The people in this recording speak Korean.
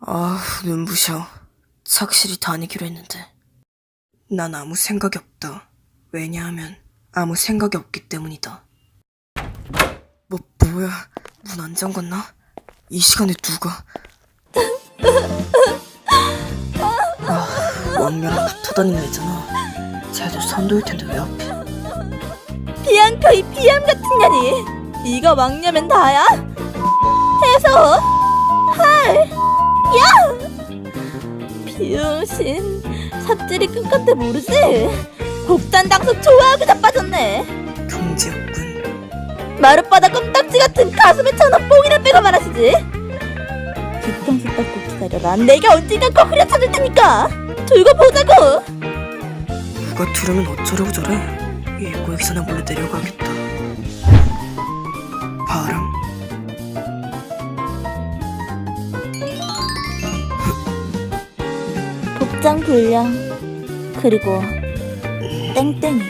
아, 눈부셔. 착실히 다니기로 했는데. 난 아무 생각이 없다. 왜냐하면 아무 생각이 없기 때문이다. 뭐, 뭐야. 문 안 잠갔나? 이 시간에 누가. 아, 왕녀랑 붙어 다니는 애잖아. 쟤도 선도일 텐데 왜 앞에. 비앙카 이 비암 같은 년이 네가 왕녀면 다야? 해서 할 야! 비용신 삽질이 끝간데 모르지? 복단 당석 좋아하고 자빠졌네 경제였군. 마룻바닥 껌딱지 같은 가슴에 차는 뽕이나 빼고 말하시지 뒷통수 닦고 기다려라 내가 언젠가 꼭 흐려쳐줄 테니까 두고 보자고 누가 들으면 어쩌려고 저래? 예고의 기사나 몰래 내려가겠다. 복장 불량 그리고 땡땡이